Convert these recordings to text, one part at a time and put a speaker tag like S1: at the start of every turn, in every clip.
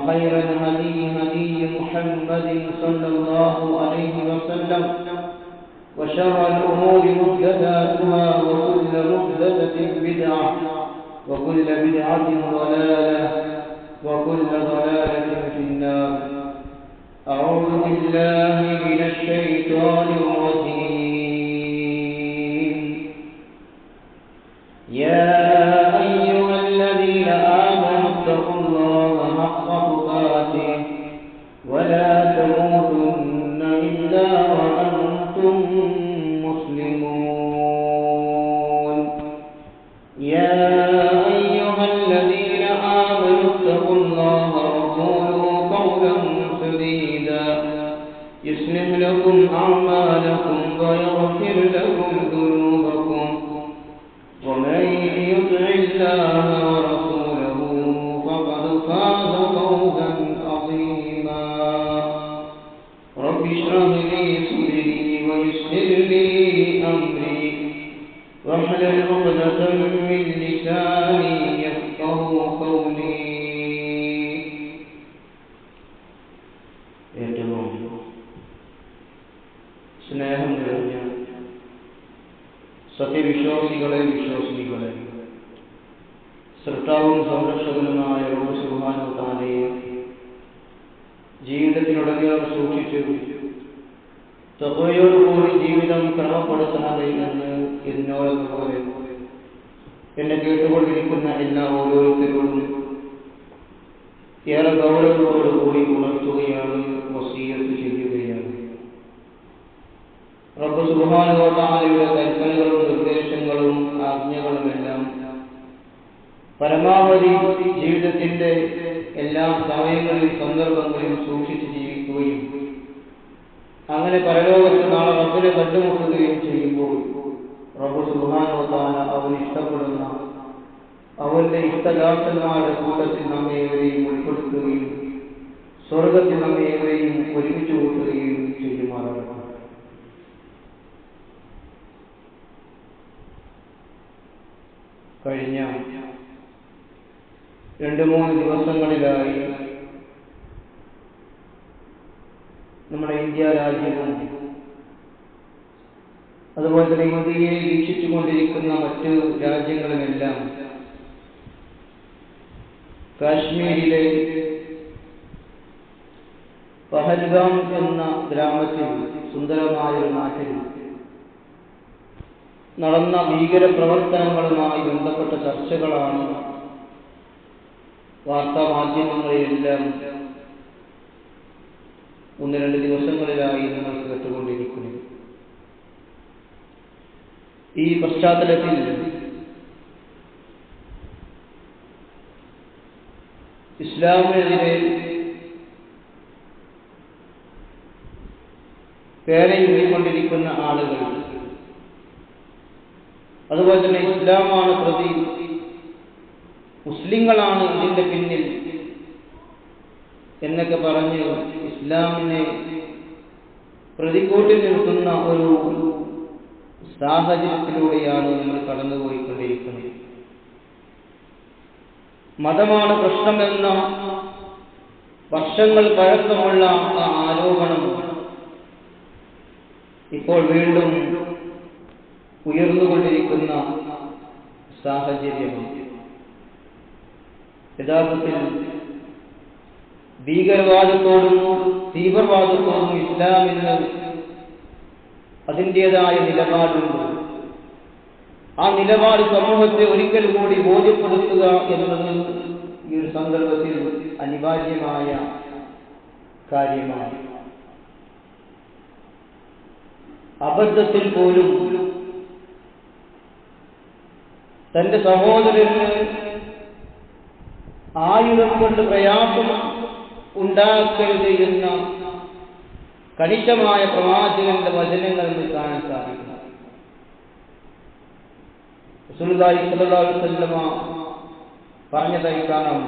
S1: وخير الهدي هدي محمد صلى الله عليه وسلم وشر الأمور محدثاتها وكل محدثة بدعة وكل بدعة ضلالة وكل ضلالة في النار. أعوذ بالله من الشيطان الرجيم. ജീവിതത്തിലുടനീളം സൂക്ഷിച്ചു. തപോയോടുകൂടി ജീവിതം ക്രമപ്പെടുത്തണമേ എന്ന് എന്നോട് എന്നെ കേട്ടുകൊണ്ടിരിക്കുന്ന എല്ലാ ഓരോരുത്തരോടും ഏറെ ഗൗരവത്തോടുകൂടി ഉണർത്തുകയാണ് വസീയത്ത് ചെയ്യുകയാണ്. റബ്ബ് സുബാനുവതാലയുടെ കൽപ്പനകളും നിർദ്ദേശങ്ങളും ആജ്ഞകളുമെല്ലാം പരമാവധി ജീവിതത്തിന്റെ എല്ലാ സമയങ്ങളിലും സന്ദർഭങ്ങളിലും സൂക്ഷിച്ച് ജീവിക്കുകയും അങ്ങനെ പരലോകത്ത് നാളെ റബ്ബിനെ കണ്ടുമുട്ടുകയും ചെയ്യുമ്പോൾ റബ്ബ് സുബാനുവതാല അവൻ ഇഷ്ടപ്പെടുന്ന അവന്റെ ഇഷ്ടദാസന്മാരുടെ കൂട്ടത്തിൽ നമ്മേവരെയും ഉൾപ്പെടുത്തുകയും സ്വർഗത്തിൽ നമ്മേവരെയും ഒരുമിച്ച് കൂട്ടുകയും ചെയ്യുമാറാകണം കഴിഞ്ഞ രണ്ട് മൂന്ന് ദിവസങ്ങളിലായി നമ്മുടെ ഇന്ത്യ രാജ്യവും അതുപോലെ തന്നെ ഇന്ത്യയെ വീക്ഷിച്ചുകൊണ്ടിരിക്കുന്ന മറ്റ് രാജ്യങ്ങളുമെല്ലാം കാശ്മീരിലെ പഹൽഗാം എന്ന ഗ്രാമത്തിൽ സുന്ദരമായ ഒരു നാട്ടിൽ നടന്ന ഭീകര പ്രവർത്തനങ്ങളുമായി ബന്ധപ്പെട്ട ചർച്ചകളാണ് വാർത്താ മാധ്യമങ്ങളിലെല്ലാം ഒന്ന് രണ്ട് ദിവസങ്ങളിലായി നമ്മൾ കേട്ടുകൊണ്ടിരിക്കുന്നു. ഈ പശ്ചാത്തലത്തിൽ ഇസ്ലാമിനെതിരെ പേരയുകൊണ്ടിരിക്കുന്ന ആളുകൾ അതുപോലെ തന്നെ ഇസ്ലാമാണ് പ്രതി മുസ്ലിങ്ങളാണ് ഇതിന്റെ പിന്നിൽ എന്നൊക്കെ പറഞ്ഞ് ഇസ്ലാമിനെ പ്രതികൂട്ടിൽ നിർത്തുന്ന ഒരു സാഹചര്യത്തിലൂടെയാണ് നമ്മൾ കടന്നുപോയിക്കൊണ്ടിരിക്കുന്നത്. മതമാണ് പ്രശ്നമെന്ന വർഷങ്ങൾ പഴക്കമുള്ള ആ ആരോപണം ഇപ്പോൾ വീണ്ടും ഉയർന്നുകൊണ്ടിരിക്കുന്ന സാഹചര്യമാണ്. യഥാർത്ഥത്തിൽ ഭീകരവാദത്തോടും തീവ്രവാദത്തോടും ഇസ്ലാമിന് അതിന്റെതായ നിലപാടുണ്ട്. ആ നിലപാട് സമൂഹത്തെ ഒരിക്കൽ കൂടി ബോധ്യപ്പെടുത്തുക എന്നത് ഈ ഒരു സന്ദർഭത്തിൽ അനിവാര്യമായ കാര്യമാണ്. അബദ്ധത്തിൽ പോലും തന്റെ സഹോദരന് ആയുധം കൊണ്ട് പ്രയാസം ഉണ്ടാക്കരുത് എന്ന കണിശമായ പ്രവാചകന്റെ വചനങ്ങൾ നമുക്ക് കാണാൻ സാധിക്കുന്നു. പറഞ്ഞതായി കാണാം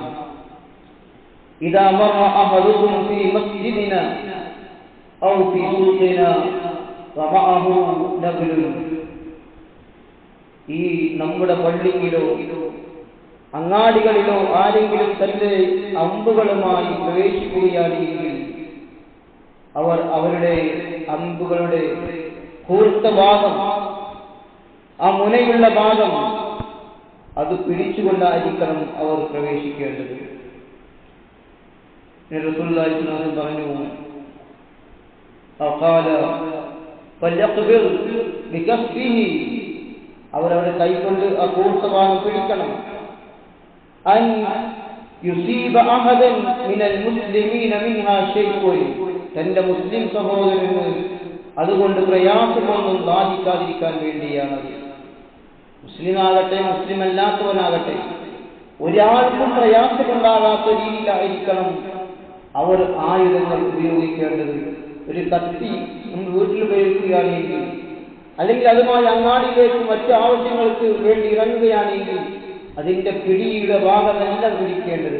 S1: ഇദാ മറ അഹദുക്കും ഫീ മസ്ജിദിന ഔ ഫീ സൂഖിന വമഅഹു നബ്ലുൻ ഈ നമ്മുടെ പള്ളിയിലോ അങ്ങാടികളിലോ ആരെങ്കിലും തന്റെ അമ്പുകളുമായി പ്രവേശിക്കുകയാണെങ്കിൽ അവർ അവരുടെ അമ്പുകളുടെ കൂർത്ത ഭാഗം ആ മുനയുള്ള ഭാഗം അത് പിടിച്ചുകൊണ്ടായിരിക്കണം അവർ പ്രവേശിക്കേണ്ടത്. പറഞ്ഞു ബികഫിഹി കൈകൊണ്ട് ആ കൂർത്ത ഭാഗം പിടിക്കണം. അൻ യുസീബ അഹദൻ മിനൽ മുസ്ലിമീന മിൻഹാ شيء. തന്റെ മുസ്ലിം സഹോദരന് അതുകൊണ്ട് പ്രയാസമൊന്നും ബാധിക്കാതിരിക്കാൻ വേണ്ടിയാണത് മുസ്ലിം ആകട്ടെ മുസ്ലിം അല്ലാത്തവനാകട്ടെ ഒരാൾക്കും പ്രയാസമുണ്ടാകാത്ത രീതിയിലായിരിക്കണം അവർ ആയുധങ്ങൾ ഉപയോഗിക്കേണ്ടത്. ഒരു കത്തി നമ്മൾ വീട്ടിൽ ഉപയോഗിക്കുകയാണെങ്കിൽ അല്ലെങ്കിൽ അതുമായി അങ്ങാടിയിലേക്ക് മറ്റു ആവശ്യങ്ങൾക്ക് വേണ്ടി ഇറങ്ങുകയാണെങ്കിൽ അതിന്റെ പിടിയുടെ ഭാഗമല്ല പിടിക്കേണ്ടത്?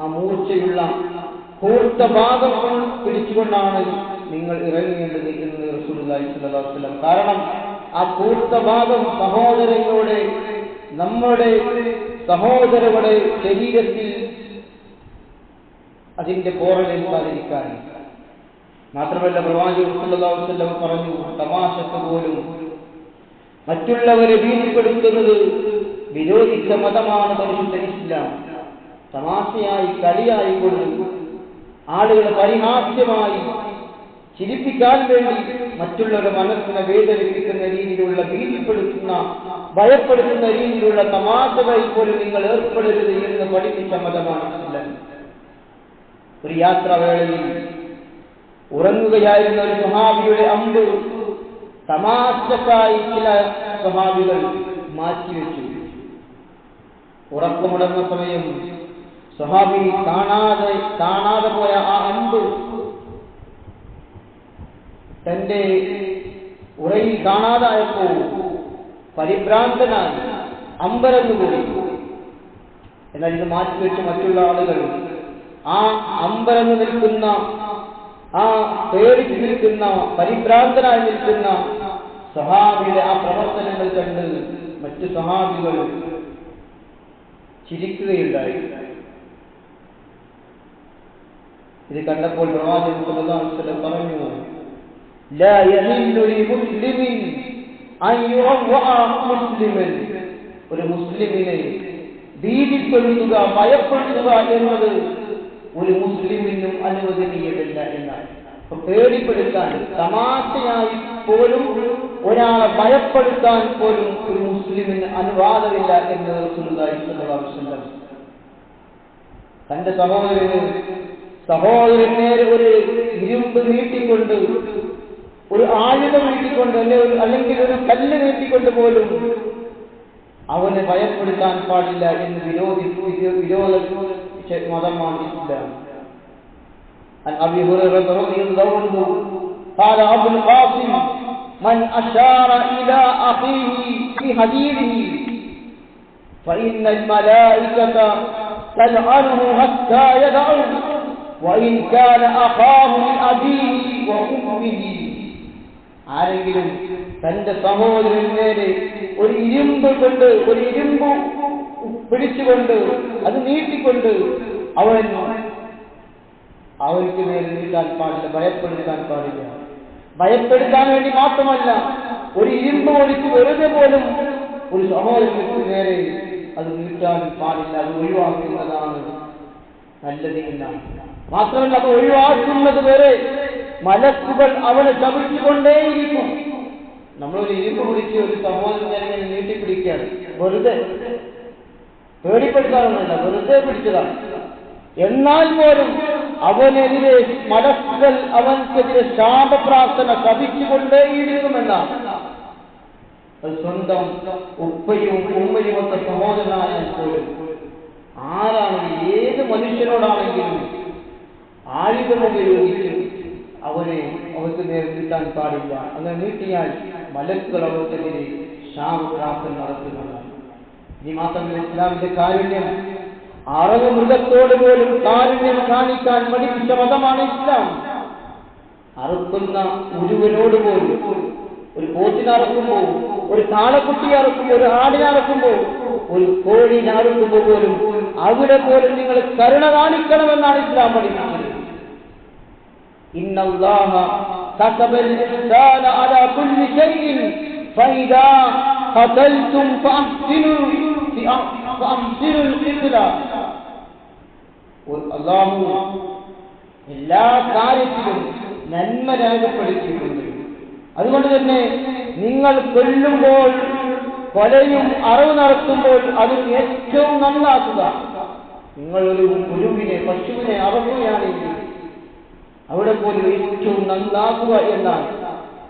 S1: ആ മൂർച്ചയുള്ള കൂർത്ത ഭാഗം പിടിച്ചുകൊണ്ടാണ് നിങ്ങൾ ഇറങ്ങേണ്ടത് എന്ന് വസല്ലം. കാരണം ആ കൂർത്ത ഭാഗം സഹോദരങ്ങളുടെ നമ്മുടെ സഹോദരങ്ങളുടെ ശരീരത്തിൽ അതിന്റെ പോറലേൽക്കാതിരിക്കാൻ മാത്രമല്ല പ്രവാചകൻ പറഞ്ഞു തമാശക്ക് പോലും മറ്റുള്ളവരെ ഭീതിപ്പെടുത്തുന്നത് വിരോധിച്ച മതമാണ് പരിശുദ്ധ ഇസ്ലാം. തമാശയായി കളിയായി കൊണ്ട് ആളുകളെ പരിഹാസ്യമായി ചിരിപ്പിക്കാൻ വേണ്ടി മറ്റുള്ളവരുടെ മനസ്സിനെ വേദനിപ്പിക്കുന്ന രീതിയിലുള്ള ഭീതിപ്പെടുത്തുന്ന ഭയപ്പെടുത്തുന്ന രീതിയിലുള്ള തമാശകളിൽ പോലും നിങ്ങൾ ഏർപ്പെടരുത് എന്ന് പഠിപ്പിച്ച മതമാണ് ഒരു യാത്രാവേളയിൽ ഉറങ്ങുകയായിരുന്ന ഒരു സ്വഹാബിയുടെ അമ്പ് തമാശക്കായി ചില സ്വഹാബികൾ മാറ്റിവെച്ചു. ഉറക്കമുടങ്ങുന്ന സമയം സ്വഹാബി കാണാതെ കാണാതെ പോയ ആ അമ്പ് തന്റെ ഉറയിൽ കാണാതായപ്പോൾ പരിഭ്രാന്തനായി അമ്പരന്നുകൂടി എന്നാൽ ഇത് മാറ്റിവെച്ച് മറ്റുള്ള ആളുകൾ ആ അമ്പരന്ന് നിൽക്കുന്ന ആ പേടിച്ചു നിൽക്കുന്ന പരിഭ്രാന്തനായി നിൽക്കുന്ന സഹാബിയുടെ ആ പ്രവർത്തനങ്ങൾ കണ്ട് മറ്റു സഹാബികൾ ചിരിക്കുകയുണ്ടായി ഇത് കണ്ടപ്പോൾ പ്രവാചകൻ സല്ലല്ലാഹു അലൈഹി വസല്ലം പറഞ്ഞു لا يحل لمسلم أن يروع مسلما ഒരു മുസ്ലിമിനെ ഭീതിപ്പെടുത്തുക ഭയപ്പെടുത്തുക എന്നത് ഒരു മുസ്ലിമിനും അനുവദനീയമല്ല എന്നാണ് അപ്പൊ പേടിപ്പെടുത്താൻ തമാശയായി പോലും ഒരാളെ ഭയപ്പെടുത്താൻ പോലും ഒരു മുസ്ലിമിന് അനുവാദമില്ല എന്ന് റസൂലുള്ളാഹി സ്വല്ലല്ലാഹു അലൈഹി വസല്ലം തന്റെ സഹോദരന് സഹോദരൻ നേരെ ഒരു ഇരുമ്പ് നീട്ടിക്കൊണ്ട് ഒരു ആയുധം നീട്ടിക്കൊണ്ട് അല്ലെ ഒരു അല്ലെങ്കിൽ ഒരു കല്ല് നീട്ടിക്കൊണ്ട് പോലും അവനെ ഭയപ്പെടുത്താൻ പാടില്ല എന്ന് വിരോധി വിരോധ മതമാണ് ഇസ്ലാം عن ابي هريره رضي الله عنه قال ابو القاسم من اشار الى اخيه في حديثه فان الملائكه تلعنه حتى يدعو وان كان اخاه لابيه وامه ആരെങ്കിലും തന്റെ സഹോദരൻ നേരെ ഒരു ഇരുമ്പ് കൊണ്ട് ഒരു ഇരുമ്പ് പിടിച്ചുകൊണ്ട് അത് നീട്ടിക്കൊണ്ട് അവൻ അവർക്ക് നേരെ നീട്ടാൻ പാടില്ല ഭയപ്പെടുത്താൻ പാടില്ല ഭയപ്പെടുത്താൻ വേണ്ടി മാത്രമല്ല ഒരു ഇരുമ്പ് ഒഴിച്ച് വെറുതെ പോലും ഒരു സഹോദരങ്ങൾക്ക് നേരെ അത് നീട്ടാൻ പാടില്ല അത് ഒഴിവാക്കുന്നതാണ് നല്ലതില്ല മാത്രമല്ല അത് ഒഴിവാക്കുന്നത് വരെ മലക്കുകൾ അവനെ ശമിച്ചുകൊണ്ടേയിരിക്കും നമ്മളൊരു ഇരുമ്പ് പിടിച്ച് ഒരു സഹോദരൻ ഇങ്ങനെ നീട്ടിപ്പിടിക്കുകയാണ് വെറുതെ പേടിപ്പെടുത്താറൊന്നുമില്ല വെറുതെ പിടിച്ചതാണ്. എന്നാൽ പോലും അവനെതിരെ മടക്കൽ അവൻക്കെതിരെ ശാപപ്രാർത്ഥന ശപിച്ചുകൊണ്ടേയിരിക്കുമെന്നാണ് അത് സ്വന്തം ഉപ്പയും ഉമ്മയും ഒക്കെ സഹോദരനായ പോലും ആരാണെങ്കിലും ഏത് മനുഷ്യനോടാണെങ്കിലും ആയുധം ഉപയോഗിച്ച് അവനെ അവർക്ക് നേരെ കിട്ടാൻ പാടില്ല. അങ്ങനെ നീട്ടിയാൽ മലക്കുകൾ അവർക്കെതിരെ ശാപപ്രാർത്ഥന നടത്തുന്നതാണ് ഇനി മാത്രമല്ല ഇസ്ലാമിന്റെ കാരുണ്യം. അറവ് മൃഗത്തോട് പോലും കാരുണ്യം കാണിക്കാൻ പഠിപ്പിച്ച മതമാണ് ഇസ്ലാം അറുക്കുന്ന ഒരുവനോട് പോലും ഒരു പോത്തിനെ അറക്കുമ്പോൾ ഒരു കാളക്കുട്ടിയെ അറക്കുമ്പോൾ ഒരു ആടിനെ അറക്കുമ്പോൾ ഒരു കോഴിനെ അറുക്കുമ്പോൾ പോലും അവിടെ പോലും നിങ്ങൾ കരുണ കാണിക്കണമെന്നാണ് ഇസ്ലാം പഠിപ്പിച്ചത് إن الله كتب الإحسان على كل شيء فإذا قتلتم فأحسنوا فأحسنوا القتلى അള്ളാഹു എല്ലാ കാര്യത്തിലും നന്മ രേഖപ്പെടുത്തിയിട്ടുണ്ട് അതുകൊണ്ട് തന്നെ നിങ്ങൾ കൊല്ലുമ്പോൾ കൊലയും അറിവ് നടത്തുമ്പോൾ അത് ഏറ്റവും നന്നാക്കുക നിങ്ങൾ ഒരു ഗുരുവിനെ പശുവിനെ അറക്കുകയാണെങ്കിൽ അവിടെ പോലും ഏറ്റവും നന്നാക്കുക എന്നാണ്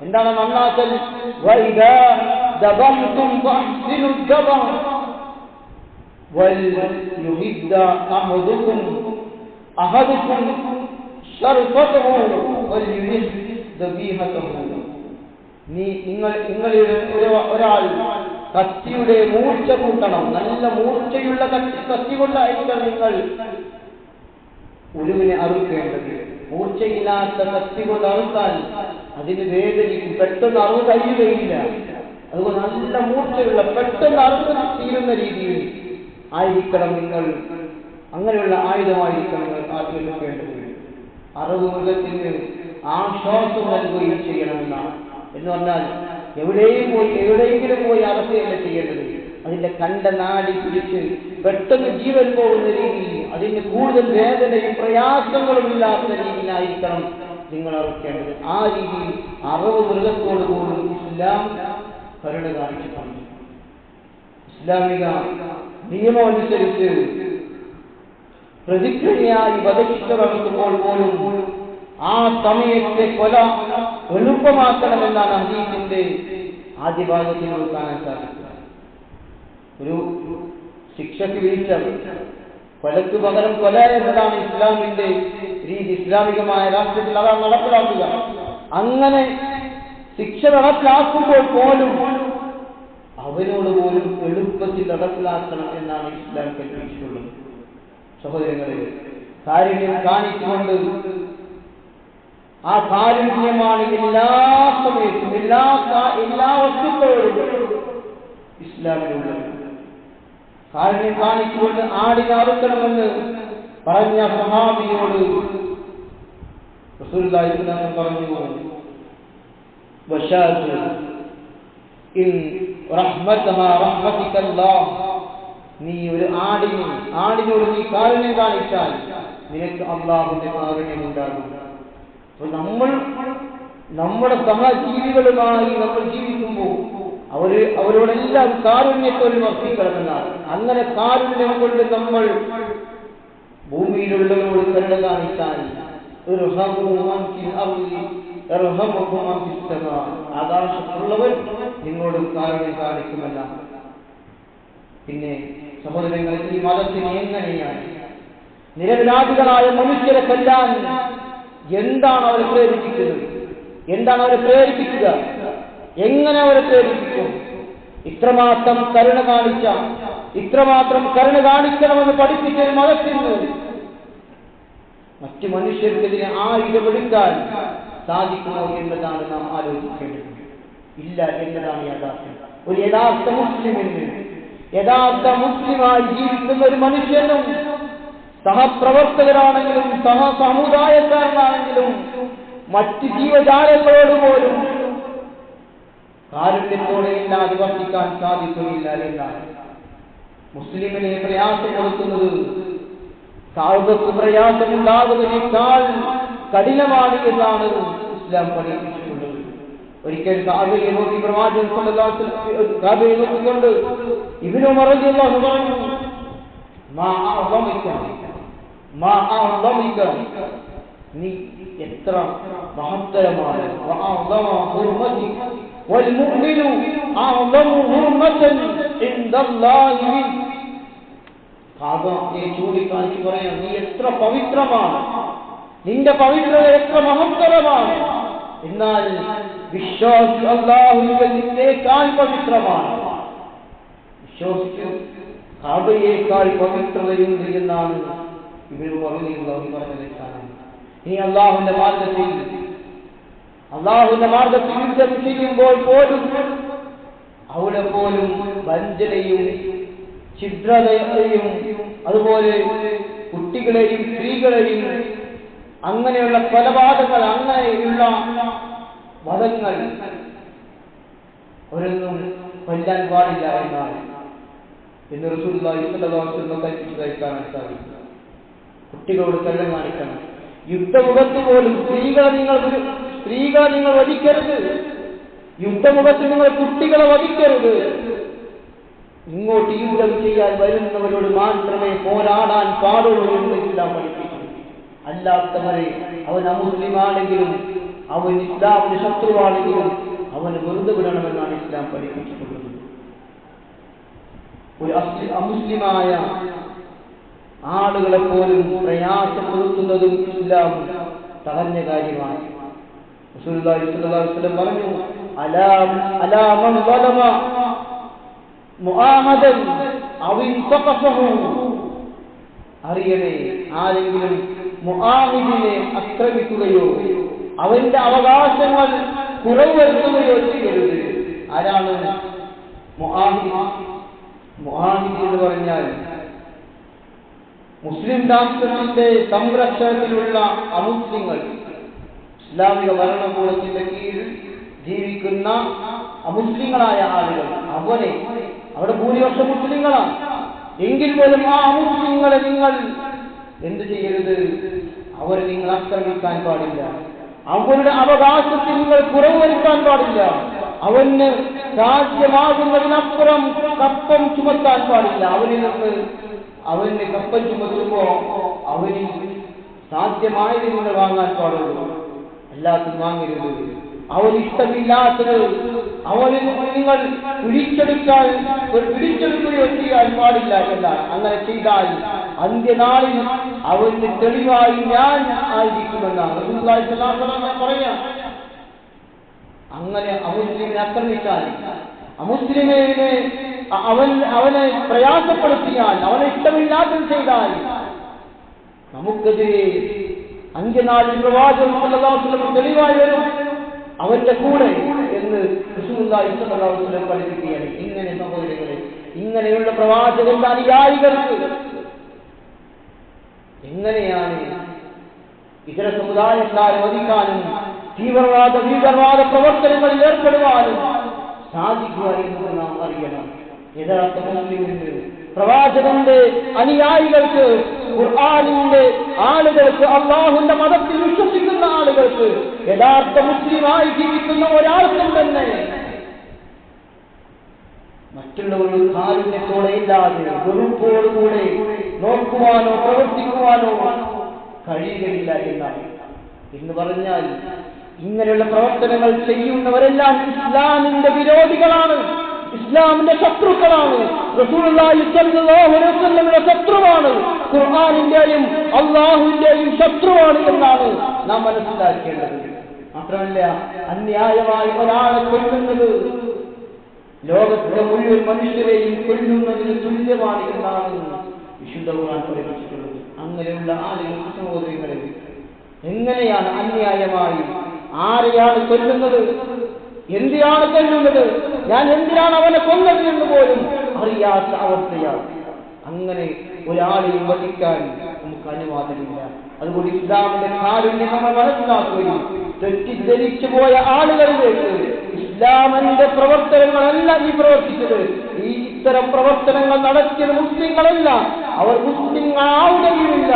S1: എന്താണ് നന്നാക്കൽ വൈദാ ദബംതും ഫഅഹ്സിനു ദബം وليهد أحدكم أحدكم شرفته وليهد ذبيحته നീ നിങ്ങൾ നിങ്ങളിൽ ഒരു- ഒരാൾ കത്തിയുടെ മൂർച്ച കൂട്ടണം നല്ല മൂർച്ചയുള്ള കത്തി കത്തി കൊണ്ടായിരിക്കണം നിങ്ങൾ ഉരുവിനെ അറുക്കേണ്ടത് മൂർച്ചയില്ലാത്ത കത്തി കൊണ്ട് അറുത്താൽ അതിന് വേദനിക്കും പെട്ടെന്ന് അറിവ് കഴിയുകയില്ല അതുകൊണ്ട് നല്ല മൂർച്ചയുള്ള പെട്ടെന്ന് അറിവ് തീരുന്ന രീതിയിൽ ആയിരിക്കണം നിങ്ങൾ അങ്ങനെയുള്ള ആയുധമായിരിക്കും നിങ്ങൾ കാത്തിരിക്കേണ്ടത് അറിവ് മൃഗത്തിന് ആശ്വാസം നൽകുകയും ചെയ്യണമെന്നാണ്. എന്ന് പറഞ്ഞാൽ എവിടെയും പോയി എവിടെയെങ്കിലും പോയി അറക്കുകയല്ല ചെയ്യേണ്ടത്? അതിന്റെ കണ്ട നാടി പിടിച്ച് പെട്ടെന്ന് ജീവൻ പോകുന്ന രീതിയിൽ അതിന് കൂടുതൽ വേദനയും പ്രയാസങ്ങളും ഇല്ലാത്ത രീതിയിലായിരിക്കണം നിങ്ങൾ അറുക്കേണ്ടത്. ആ രീതിയിൽ അറവ് മൃഗത്തോട് പോലും ഇസ്ലാം കരുണ കാണിച്ചിട്ടുണ്ട് ഇസ്ലാമിക നിയമം അനുസരിച്ച് പ്രതിക്രിയയായി വധശിക്ഷ നടത്തുമ്പോൾ പോലും ആ സമയത്തെ കൊല എളുപ്പമാക്കണമെന്നാണ് ഹദീസിന്റെ ആദ്യ ഭാഗത്തിൽ കാണാൻ സാധിക്കുക. ഒരു ശിക്ഷയ്ക്ക് വീഴ്ച കൊലക്ക് പകരം കൊല എന്നതാണ് ഇസ്ലാമിന്റെ രീതി. ഇസ്ലാമികമായ രാഷ്ട്രത്തിൽ അതാണ് നടപ്പിലാക്കുക. അങ്ങനെ ശിക്ഷ നടപ്പിലാക്കുമ്പോൾ പോലും അവനോട് പോലും എളുപ്പത്തിൽ നടപ്പിലാക്കണം എന്നാണ് ഇസ്ലാം കൽപ്പിച്ചിട്ടുള്ളത്. സഹോദരങ്ങളെ കാരുണ്യം കാണിച്ചുകൊണ്ട് ആ കാരുണ്യമാണ് എല്ലാ സമയത്തും എല്ലാ എല്ലാ വസ്തുക്കളോടും ഇസ്ലാമിലുള്ളത് കാരുണ്യം കാണിച്ചുകൊണ്ട് ആടിനെ അറുക്കണമെന്ന് പറഞ്ഞ സഹാബിയോട് റസൂലുള്ളാഹി സ്വല്ലല്ലാഹു അലൈഹി വസല്ലം പറഞ്ഞു വശാദ് ഇൻ റഹ്മതഹാ റഹ്മതികല്ലാഹ് നീ ഒരു ആടിന് ആടിനോട് നീ കാരുണ്യം കാണിച്ചാൽ നിനക്ക് അള്ളാഹുന്റെ കാരുണ്യം ഉണ്ടാകും. അപ്പൊ നമ്മൾ നമ്മുടെ സഹജീവികളുമായി നമ്മൾ ജീവിക്കുമ്പോൾ. അവർ അവരോടെല്ലാം കാരുണ്യത്തോട് വർദ്ധിക്കണമെന്നാണ് അങ്ങനെ കാരുണ്യം കൊണ്ട് നമ്മൾ ഭൂമിയിലുള്ളവരോട് കരുണ കാണിച്ചാൽ. ആകാശത്തുള്ളവർ നിങ്ങളോട് കാരുണ്യം കാണിക്കുമെന്നാണ്. പിന്നെ സഹോദരങ്ങൾ ഈ മതത്തിന് എങ്ങനെയാണ്? നിരപരാധികളായ മനുഷ്യരെ കൊല്ലാൻ എന്താണ് അവരെ പ്രേരിപ്പിക്കുന്നത്? എന്താണ് അവരെ പ്രേരിപ്പിക്കുക? എങ്ങനെ അവരെ പ്രേരിപ്പിക്കും? ഇത്രമാത്രം കരുണ കാണിച്ച ഇത്രമാത്രം കരുണ കാണിക്കണമെന്ന് പഠിപ്പിച്ച മതത്തിന് മറ്റു മനുഷ്യർക്കെതിരെ ആ ഇടപെടുക്കാൻ സാധിക്കുമോ എന്നതാണ് നാം ആലോചിക്കേണ്ടത്. ഇല്ല എന്നതാണ് യഥാർത്ഥം ഒരു യഥാർത്ഥ മുസ്ലിമിന് യഥാർത്ഥ മുസ്ലിമായി ജീവിക്കുന്ന ഒരു മനുഷ്യനും സഹപ്രവർത്തകരാണെങ്കിലും സഹ സമുദായക്കാരനാണെങ്കിലും മറ്റ് ജീവജാലങ്ങളോട് പോലും കാരുണ്യത്തോടെ ഇല്ലാതെ വർദ്ധിക്കാൻ സാധിക്കുന്നില്ല എന്നാണ്. മുസ്ലിമിനെ പ്രയാസം കൊടുക്കുന്നത് സാഹുബക്ക് പ്രയാസമുണ്ടാകുന്നതിനേക്കാൾ കഠിനമാണ് എന്നാണ് ഇസ്ലാം പഠിപ്പിച്ചിട്ടുള്ളത് ഒരിക്കൽ കാബയെ നോക്കി പ്രവാചകൻ സല്ലല്ലാഹു അലൈഹി വസല്ലം കാബയെ നോക്കിക്കൊണ്ട് ഇബ്നു റളിയല്ലാഹു പറഞ്ഞു മാ അഅ്ളമിക മാ അഅ്ളമിക നീ എത്ര മഹത്തരമാണ് വഅഅ്ളമ ഹുർമതിക والمؤمن أعظم حرمة عند الله منك കാബയെ ചൂണ്ടിക്കാണിച്ച് പറയാം നീ എത്ര പവിത്രമാണ് നിന്റെ പവിത്രത എത്ര മഹത്തരമാണ് എന്നാൽ വിശ്വാസി അള്ളാഹുവിൽ നിന്നേക്കാൾ പവിത്രമാണ്. വിശ്വസിച്ചു കാബയേക്കാൾ പവിത്രതയുണ്ട് എന്നാണ് ഇവർ പറയുന്നത് പറഞ്ഞത് ഇനി അള്ളാഹുവിന്റെ മാർഗത്തിൽ അള്ളാഹുവിന്റെ മാർഗത്തിൽ യുദ്ധം ചെയ്യുമ്പോൾ പോലും അവിടെ പോലും വഞ്ചനയും ഛിദ്രതയും അതുപോലെ കുട്ടികളെയും സ്ത്രീകളെയും അങ്ങനെയുള്ള കൊലപാതകങ്ങൾ അങ്ങനെയുള്ള വധങ്ങൾ ഒരൊന്നും കൊല്ലാൻ പാടില്ല എന്നാണ്. ഇന്ന് വസല്ലം കൽപ്പിച്ചതായി കാണാൻ സാധിക്കും. കുട്ടികളോട് കല്ലം കാണിക്കണം. യുദ്ധമുഖത്ത് പോലും സ്ത്രീകളെ നിങ്ങൾ സ്ത്രീകളെ നിങ്ങൾ വധിക്കരുത്. യുദ്ധമുഖത്ത് നിങ്ങൾ കുട്ടികളെ വധിക്കരുത്. ഇങ്ങോട്ട് യുദ്ധം ചെയ്യാൻ വരുന്നവരോട് മാത്രമേ പോരാടാൻ പാടുള്ളൂ എന്ന് ഇല്ല അല്ലാത്തവരെ അവൻ അമുസ്ലിമാണെങ്കിലും അവൻ ഇസ്ലാമിന് ശത്രുവാണെങ്കിലും അവന് വെറുതെ വിടണമെന്നാണ് ഇസ്ലാം പഠിപ്പിച്ചിട്ടുള്ളത് ഒരു അമുസ്ലിമായ ആളുകളെ പോലും പ്രയാസപ്പെടുത്തുന്നതും ഇസ്ലാം തടഞ്ഞ കാര്യമാണ്. പറഞ്ഞു അറിയണേ ആരെങ്കിലും മുആഹിദിനെ ആക്രമിക്കുകയോ അവന്റെ അവകാശങ്ങൾ കുറവ് വരുത്തുകയോ ചെയ്യരുത്. ആരാണ് മുഹാമിദ് എന്ന് പറഞ്ഞാൽ മുസ്ലിം രാഷ്ട്രത്തിന്റെ സംരക്ഷണത്തിലുള്ള അമുസ്ലിങ്ങൾ. ഇസ്ലാമിക ഭരണകൂടത്തിന്റെ കീഴിൽ ജീവിക്കുന്ന അമുസ്ലിങ്ങളായ ആളുകൾ. അവരെ അവിടെ ഭൂരിപക്ഷം മുസ്ലിങ്ങളാണ്. എങ്കിൽ പോലും ആ അമുസ്ലിങ്ങളെ നിങ്ങൾ എന്ത് ചെയ്യരുത്? അവരെ നിങ്ങൾ ആക്രമിക്കാൻ പാടില്ല. അവരുടെ അവകാശത്തിൽ നിങ്ങൾ കുറവ് വരുത്താൻ പാടില്ല. അവന് സാധ്യമാകുന്നതിനപ്പുറം കപ്പം ചുമത്താൻ പാടില്ല. അവരിൽ നിന്ന് അവന് കപ്പം ചുമത്തുമ്പോ അവന് സാധ്യമായത് നിങ്ങൾ വാങ്ങാൻ പാടുള്ളൂ. അല്ലാത്തത് വാങ്ങരുത്. അവന് അവരിൽ നിങ്ങൾ പിടിച്ചെടുക്കാൻ ഒരു പിടിച്ചെടുക്കുകയോ ചെയ്യാൻ പാടില്ല എന്നാണ്. അങ്ങനെ ചെയ്താൽ അന്ത്യനാളിൽ അവന് തെളിവായി ഞാൻ ആയിരിക്കുമെന്നാണ്. പറയാം അങ്ങനെ അമുസ്ലിമിനെ ആക്രമിച്ചാൽ അമുസ്ലിമിനെ അവൻ അവനെ പ്രയാസപ്പെടുത്തിയാൽ അവനെ ഇഷ്ടമില്ലാത്തത് ചെയ്താൽ നമുക്കെതിരെ അഞ്ചനാളിൽ പ്രവാചകം തെളിവായി വരും. അവന്റെ കൂടെ എന്ന് റസൂലുള്ളാഹി സ്വല്ലല്ലാഹു അലൈഹി വസല്ലം പഠിപ്പിക്കുകയാണ്. ഇങ്ങനെ സഹോദരങ്ങളെ ഇങ്ങനെയുള്ള പ്രവാചകന്റെ അനുയായികൾക്ക് എങ്ങനെയാണ് ഇതര സമുദായക്കാരെ വധിക്കാനും തീവ്രവാദ ഭീകരവാദ പ്രവർത്തനങ്ങളിൽ ഏർപ്പെടുവാനും സാധിക്കുക എന്ന് നാം അറിയണം. യഥാർത്ഥ മുസ്ലിമിന് പ്രവാചകന്റെ അനുയായികൾക്ക് ഖുർആാനിന്റെ ആളുകൾക്ക് അള്ളാഹുന്റെ മതത്തിൽ വിശ്വസിക്കുന്ന ആളുകൾക്ക് യഥാർത്ഥ മുസ്ലിമായി ജീവിക്കുന്ന ഒരാൾക്കും തന്നെ മറ്റുള്ളവരുടെ കാരുണ്യത്തോടെ ഇല്ലാതെ വെറുപ്പോടുകൂടെ നോക്കുവാനോ പ്രവർത്തിക്കുവാനോ കഴിയുകയില്ല എന്നാണ്. എന്ന് പറഞ്ഞാൽ ഇങ്ങനെയുള്ള പ്രവർത്തനങ്ങൾ ചെയ്യുന്നവരെല്ലാം ഇസ്ലാമിന്റെ വിരോധികളാണ്. ഇസ്ലാമിന്റെ ശത്രുക്കളാണ്. റസൂലുള്ളാഹി സ്വല്ലല്ലാഹു അലൈഹി വസല്ലമയുടെ ശത്രുവാണ്. ഖുർആാനിന്റെയും അള്ളാഹുവിന്റെയും ശത്രുവാണ് എന്നാണ് നാം മനസ്സിലാക്കേണ്ടത്. മാത്രമല്ല അന്യായമായി ഒരാളെ കൊല്ലുന്നത് ലോകത്തിലെ മുഴുവൻ മനുഷ്യരെയും കൊല്ലുന്നതിന് തുല്യമാണ് എന്നാണ് വിശുദ്ധ ഖുർആൻ പഠിപ്പിച്ചിട്ടുള്ളത് അങ്ങനെയുള്ള ആളുകൾക്ക് സഹോദരങ്ങളെ എങ്ങനെയാണ് അന്യായമായി ആരെയാണ് കൊല്ലുന്നത്? എന്തിനാണ് കൊല്ലുന്നത് ഞാൻ എന്തിനാണ് അവനെ കൊന്നത് എന്ന് പോലും അറിയാത്ത അവസ്ഥയാണ്. അങ്ങനെ ഒരാളെ വധിക്കാൻ നമുക്ക് അനുവാദമില്ല. അതുകൊണ്ട് ഇസ്ലാമിന്റെ കാരുണ്യം നമ്മൾ മനസ്സിലാക്കുകയും തെറ്റിദ്ധരിച്ചു പോയ ആളുകളിലേക്ക് ഇസ്ലാമിന്റെ പ്രവർത്തനങ്ങളല്ല ഈ പ്രവർത്തിച്ചത്. ഈ ഇത്തരം പ്രവർത്തനങ്ങൾ നടത്തിയത് മുസ്ലിങ്ങളല്ല. അവർ മുസ്ലിങ്ങളാവുകയുമില്ല.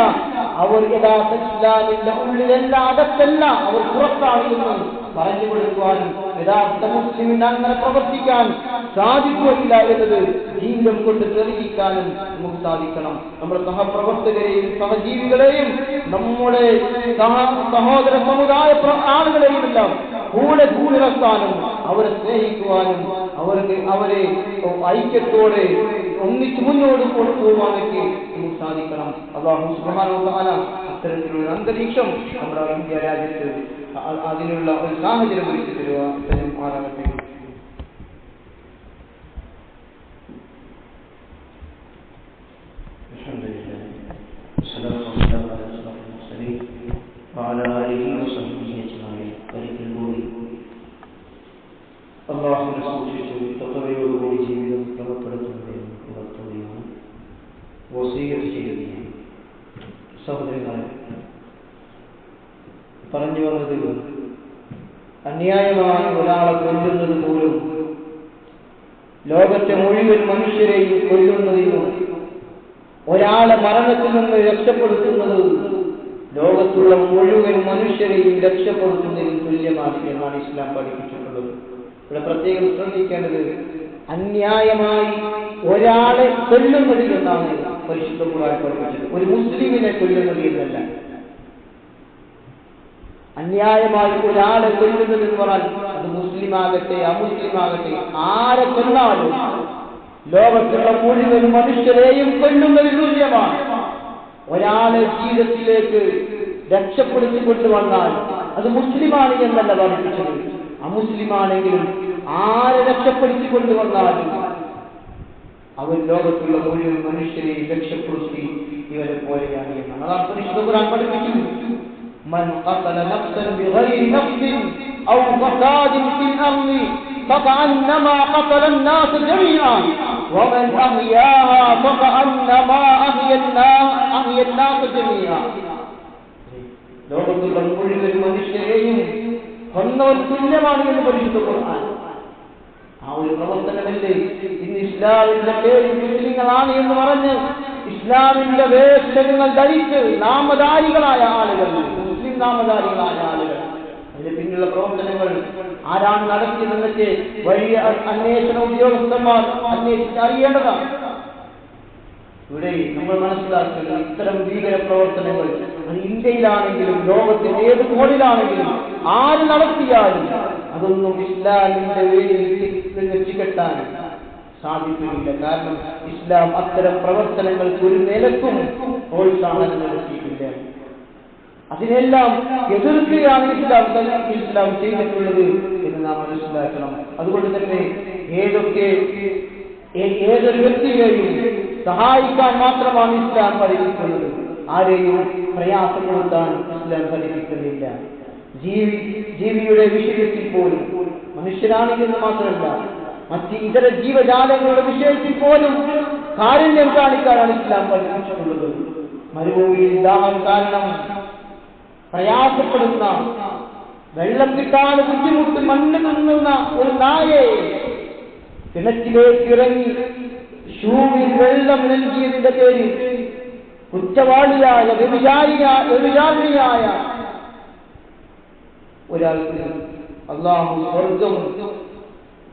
S1: അവർ യഥാർത്ഥ ഇസ്ലാമിന്റെ ഉള്ളിലല്ല അകത്തല്ല. അവർ പുറത്താണ് എന്ന് പറഞ്ഞു കൊടുക്കുവാനും യഥാർത്ഥ മുസ്ലിമിന് അങ്ങനെ പ്രവർത്തിക്കാൻ സാധിക്കുകയില്ല എന്നത് ജീവിതം കൊണ്ട് തെളിയിക്കാനും നമുക്ക് സാധിക്കണം നമ്മുടെ സഹപ്രവർത്തകരെയും സഹജീവികളെയും നമ്മുടെ സഹ- സഹോദര സമുദായ ആളുകളെയും എല്ലാം കൂടെ കൂടിറക്കാനും അവരെ സ്നേഹിക്കുവാനും അവർക്ക് അവരെ ഐക്യത്തോടെ ഒന്നിച്ചു മുന്നോട്ട് കൊണ്ടുപോകാനൊക്കെ നമുക്ക് സാധിക്കണം അള്ളാഹു സുബ്ഹാനഹു അത്തരത്തിലുള്ള അന്തരീക്ഷം നമ്മുടെ ഇന്ത്യ രാജ്യത്ത് അതിനുള്ള ഒരു സാഹചര്യം ഒരുക്കി തരുക ആരാകട്ടെ അന്യായമായി ഒരാളെ കൊല്ലുന്നതിൽ നിന്നാണ് പരിശുദ്ധ ഖുർആൻ പഠിപ്പിച്ചത്. ഒരു മുസ്ലിമിനെ കൊല്ലുന്നത് എന്നല്ല അന്യായമായി ഒരാളെ കൊല്ലുന്നത് എന്ന് പറഞ്ഞാൽ അത് മുസ്ലിമാകട്ടെ അമുസ്ലിമാകട്ടെ ആരെ കൊന്നാലും ലോകത്തുള്ള മുഴുവൻ മനുഷ്യരെയും കൊല്ലുന്നതിൽ തുല്യമാണ് ഒരാളെ ജീവിതത്തിലേക്ക് രക്ഷപ്പെടുത്തി വന്നാൽ അത് മുസ്ലിമാണ് എന്നല്ല പഠിപ്പിച്ചത്. അമുസ്ലിമാണെങ്കിലും ആരെ രക്ഷപ്പെടുത്തി കൊണ്ടുവന്നാലും അവർ ലോകത്തുള്ള മുഴുവൻ മനുഷ്യരെയും രക്ഷപ്പെടുത്തി ഇവരെ പോലെയാണ് എന്നാണ് അതാണ് പരിശുദ്ധ ഖുർആൻ പഠിപ്പിക്കുന്നത് من قتل نفسا بغير نفس أو فساد في الأرض فكأنما قتل الناس جميعا ومن أحياها فكأنما أحيا الناس أحيا الناس جميعا ലോകത്തുള്ള മുഴുവൻ മനുഷ്യരെയും കൊന്നവർ തുല്യമാണ് എന്ന് പരിശുദ്ധ ഖുർആൻ ആ ഒരു പ്രവർത്തനമല്ലേ ഇന്ന് ഇസ്ലാമിന്റെ പേരിൽ മുസ്ലിങ്ങളാണ് എന്ന് പറഞ്ഞ് ഇസ്ലാമിന്റെ വേഷങ്ങൾ ധരിച്ച് നാമധാരികളായ ആളുകൾ മുസ്ലിം നാമധാരികളായ ആളുകൾ. അതിന്റെ പിന്നിലുള്ള പ്രവർത്തനങ്ങൾ ആരാണ് നടത്തിയതെന്നൊക്കെ വലിയ അന്വേഷണ ഉദ്യോഗസ്ഥന്മാർ അന്വേഷിച്ച് അറിയേണ്ടതാണ്. ഇവിടെ നമ്മൾ മനസ്സിലാക്കുന്ന ഇത്തരം ഭീകര പ്രവർത്തനങ്ങൾ ഇന്ത്യയിലാണെങ്കിലും ലോകത്തിന്റെ ഏത് കോണിലാണെങ്കിലും ആര് നടത്തിയാലും അതൊന്നും ഇസ്ലാമിന്റെ പേരിൽ വെച്ചുകെട്ടാൻ സാധിക്കുന്നില്ല. കാരണം ഇസ്ലാം അത്തരം പ്രവർത്തനങ്ങൾക്ക് ഒരു നിലക്കും പ്രോത്സാഹനം നൽകിയിട്ടില്ല. അതിനെല്ലാം എതിർക്കുകയാണ് ഇസ്ലാം ഇസ്ലാം ചെയ്തിട്ടുള്ളത് എന്ന് നാം മനസ്സിലാക്കണം. അതുകൊണ്ട് തന്നെ ഏതൊക്കെ ഏതൊരു വ്യക്തിയെയും സഹായിക്കാൻ മാത്രമാണ് ഇസ്ലാം പഠിപ്പിക്കുന്നത്. ആരെയും പ്രയാസപ്പെടുത്താൻ ഇസ്ലാം പഠിപ്പിക്കുന്നില്ല. ജീവി ജീവിയുടെ വിഷയത്തിൽ പോലും മനുഷ്യരാണെന്ന് മാത്രമല്ല മറ്റ് ഇതര ജീവജാലങ്ങളുടെ വിഷയത്തിൽ പോലും കാരുണ്യം കാണിക്കാനാണ് ഇസ്ലാം പഠിപ്പിച്ചിട്ടുള്ളത്. മരുഭൂമിയിൽ ദാഹം കാരണം പ്രയാസപ്പെടുന്ന വെള്ളം കിട്ടാതെ ബുദ്ധിമുട്ട് മണ്ണ് നിന്നുന്ന ഒരു നായെ കിണറ്റിലേക്ക് ഇറങ്ങി ഷൂവിൽ വെള്ളം നൽകിയതിന്റെ പേരിൽ കുറ്റവാളിയായ വ്യഭിചാരിയായ വ്യഭിചാരിണിയായ ഒരാൾക്ക് അള്ളാഹു സ്വർഗം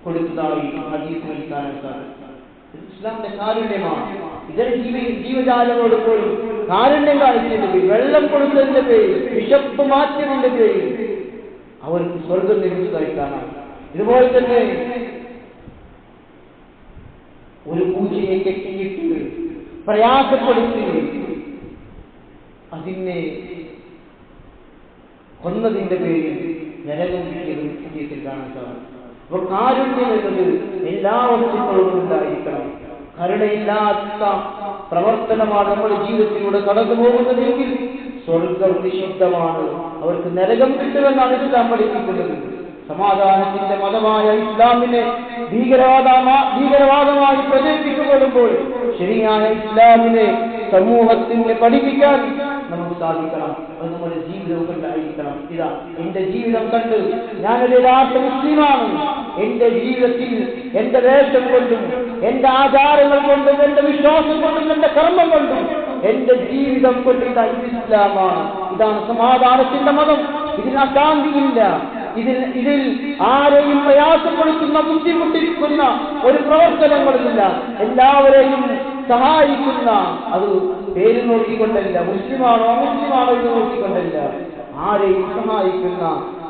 S1: കൊടുത്തതായി കാണാൻ സാധിക്കും ഇസ്ലാമിന്റെ കാരുണ്യമാണ്. ഇതര ജീവ ജീവജാലങ്ങളോട് പോലും കാരുണ്യം കാണിച്ചതിന്റെ പേര് വെള്ളം കൊടുത്തതിന്റെ പേര് വിശപ്പ് മാറ്റിയതിന്റെ പേര് അവർക്ക് സ്വർഗം ലഭിച്ചതായി കാണാം ഇതുപോലെ തന്നെ ഒരു പൂജയെ കെട്ടിയിട്ട് പ്രയാസപ്പെടുത്തി അതിനെ കൊന്നതിന്റെ പേരിൽ കിട്ടിയതും ഹദീസിൽ കാണാൻ സാധിക്കും അപ്പൊ കാരുണ്യം എന്നത് എല്ലാ വസ്തുക്കളോടും ഉണ്ടായിരിക്കണം. കരുണയില്ലാത്ത പ്രവർത്തനമാണ് നമ്മുടെ ജീവിതത്തിലൂടെ കടന്നു പോകുന്നതെങ്കിൽ സ്വർഗം നിഷിദ്ധമാണ് അവർക്ക് നരകം കിട്ടുമെന്നാണ് ഇസ്ലാം പഠിപ്പിക്കുന്നത്. സമാധാനത്തിന്റെ മതമായ ഇസ്ലാമിനെ ഭീകരവാദമാ ഭീകരവാദമായി പ്രചരിപ്പിക്കപ്പെടുമ്പോൾ ശരിയായ ഇസ്ലാമിനെ സമൂഹത്തിന് പഠിപ്പിക്കാൻ നമുക്ക് സാധിക്കണം. അത് നമ്മുടെ ജീവിതം കൊണ്ടായിരിക്കണം ഇതാ എന്റെ ജീവിതം കണ്ട് ഞാനൊരു യഥാർത്ഥ മുസ്ലിമാണ്. എന്റെ ജീവിതത്തിൽ എന്റെ വേഷം കൊണ്ടും എന്റെ ആചാരങ്ങൾ കൊണ്ടും എന്റെ വിശ്വാസം കൊണ്ടും എന്റെ കർമ്മം കൊണ്ടും എന്റെ ജീവിതം കൊണ്ട് ഇതാ ഇസ്ലാമാണ്. ഇതാണ് സമാധാനത്തിന്റെ മതം. ഇതിന് അശാന്തിയില്ല. ഇതിൽ ഇതിൽ ആരെയും പ്രയാസപ്പെടുത്തുന്ന ബുദ്ധിമുട്ടിരിക്കുന്ന ഒരു പ്രവർത്തനങ്ങളില്ല. എല്ലാവരെയും സഹായിക്കുന്ന അത് പേര് നോക്കിക്കൊണ്ടല്ല മുസ്ലിമാണോ മുസ്ലിമാണോ എന്ന് നോക്കിക്കൊണ്ടല്ല. ആരെയും സഹായിക്കുന്ന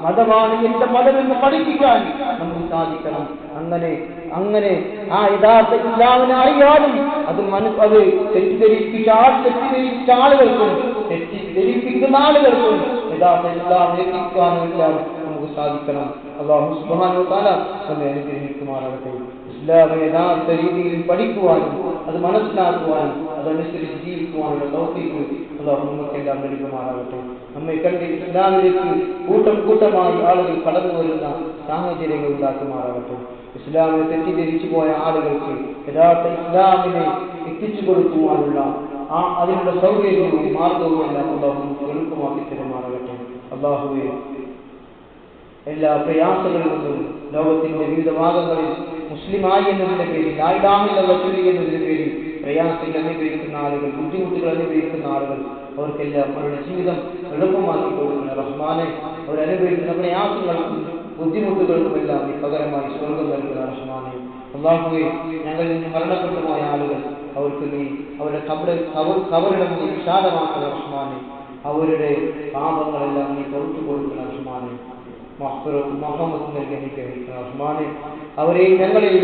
S1: മതമാണ് എന്റെ മതമെന്ന് പഠിപ്പിക്കാൻ നമുക്ക് സാധിക്കണം. അങ്ങനെ അങ്ങനെ ആ യഥാർത്ഥ ഇസ്ലാമിനെ അറിയാനും അത് മനു അത് തെറ്റിദ്ധരിപ്പിച്ച ആ തെറ്റിദ്ധരിപ്പിച്ച ആളുകൾക്കും തെറ്റിദ്ധരിപ്പിക്കുന്ന ആളുകൾക്കും യഥാർത്ഥ ഇസ്ലാമിനെ എത്തിക്കാനും എല്ലാം നമുക്ക് സാധിക്കണം. അള്ളാഹു സുബ്ഹാനഹു വതആല നമ്മെ അനുഗ്രഹിക്കുമാറാകട്ടെ. ഇസ്ലാം യഥാർത്ഥ രീതിയിൽ പഠിക്കുവാനും അത് മനസ്സിലാക്കുവാനും അതനുസരിച്ച് ജീവിക്കുവാനുള്ള തൗഫീഖ് അള്ളാഹു നമുക്കെല്ലാം നൽകുമാറാകട്ടെ. നമ്മെ കണ്ട് ഇസ്ലാമിലേക്ക് കൂട്ടം കൂട്ടമായി ആളുകൾ കടന്നു വരുന്ന സാഹചര്യങ്ങൾ ഉണ്ടാക്കുമാറാകട്ടെ. ഇസ്ലാമിനെ തെറ്റിദ്ധരിച്ചു പോയ ആളുകൾക്ക് യഥാർത്ഥ ഇസ്ലാമിനെ എത്തിച്ചു കൊടുക്കുവാനുള്ള ആ അതിനുള്ള സൗകര്യവും മാർഗവും എല്ലാം അള്ളാഹു എളുപ്പമാക്കി തരുമാറാകട്ടെ. അള്ളാഹുവെ എല്ലാ പ്രയാസങ്ങളിൽ നിന്നും ലോകത്തിന്റെ വിവിധ ഭാഗങ്ങളിൽ മുസ്ലിമായി എന്നതിന്റെ പേരിൽ ലായിലാമിലുള്ള ചൊല്ലി എന്നതിന്റെ പേരിൽ പ്രയാസങ്ങൾ അനുഭവിക്കുന്ന ആളുകൾ ബുദ്ധിമുട്ടുകൾ അനുഭവിക്കുന്ന ആളുകൾ അവർക്കെല്ലാം അവരുടെ ജീവിതം എളുപ്പമാക്കി കൊടുക്കുന്ന റഹ്മാനെ അവരനുഭവിക്കുന്ന പ്രയാസങ്ങൾക്കും ബുദ്ധിമുട്ടുകൾക്കുമെല്ലാം ഈ പകരമായി സ്വർഗം നൽകുന്ന റഹ്മാനെ. അള്ളാഹുവെ ഞങ്ങളിൽ നിന്ന് മരണപ്പെട്ടുപോയ ആളുകൾ അവർക്ക് നീ അവരുടെ കബറ് കബറിടം നീ വിശാലമാക്കുന്ന റഹ്മാനെ. അവരുടെ പാപങ്ങളെല്ലാം നീ പുറത്തു കൊടുക്കുന്ന റഹ്മാനെ. മുഹമ്മദ് നൽകി റഹ്മാനെ.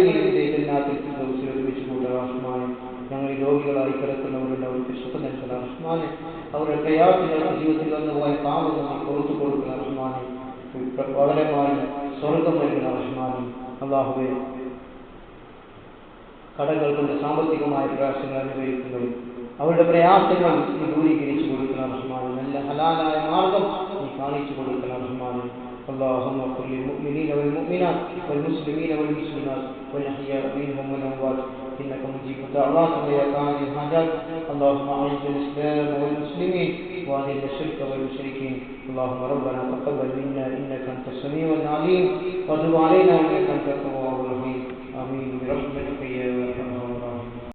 S1: നിന്റെ ജന്നാത്തിൽ ഫിർദൗസിൽ ഒരുമിച്ച് കൂട്ടുക. റഹ്മാനെ ഞങ്ങൾ രോഗികളായി കിടക്കുന്നവരുടെ അവർക്ക് സുഖം നൽകുന്ന റഹ്മാനെ അവരുടെ പ്രയാസങ്ങൾക്ക് ജീവിതത്തിൽ വന്നു പോയ പാപങ്ങൾ പുറത്തു കൊടുക്കുന്ന റഹ്മാനെ പകരമായി സ്വർഗം നൽകുന്ന റഹ്മാനെ അള്ളാഹുവെ കടങ്ങൾ കൊണ്ട് സാമ്പത്തികമായ പ്രയാസങ്ങൾ അനുഭവിക്കുന്നത് അവരുടെ പ്രയാസങ്ങൾ ദൂരീകരിച്ചു കൊടുക്കുന്ന റഹ്മാനെ നല്ല ഹലാലായ മാർഗം നീ കാണിച്ചു റഹ്മാൻ اللهم اغفر للمؤمنين والمؤمنات والمسلمين والمسلمات والأحياء منهم والأموات. إنك مجيب الدعوات ويا قاضي الحاجات. اللهم أعز الإسلام والمسلمين وأذل الشرك والمشركين. اللهم ربنا تقبل منا إنك أنت السميع العليم. وتب علينا إنك أنت التواب الرحيم. آمين برحمتك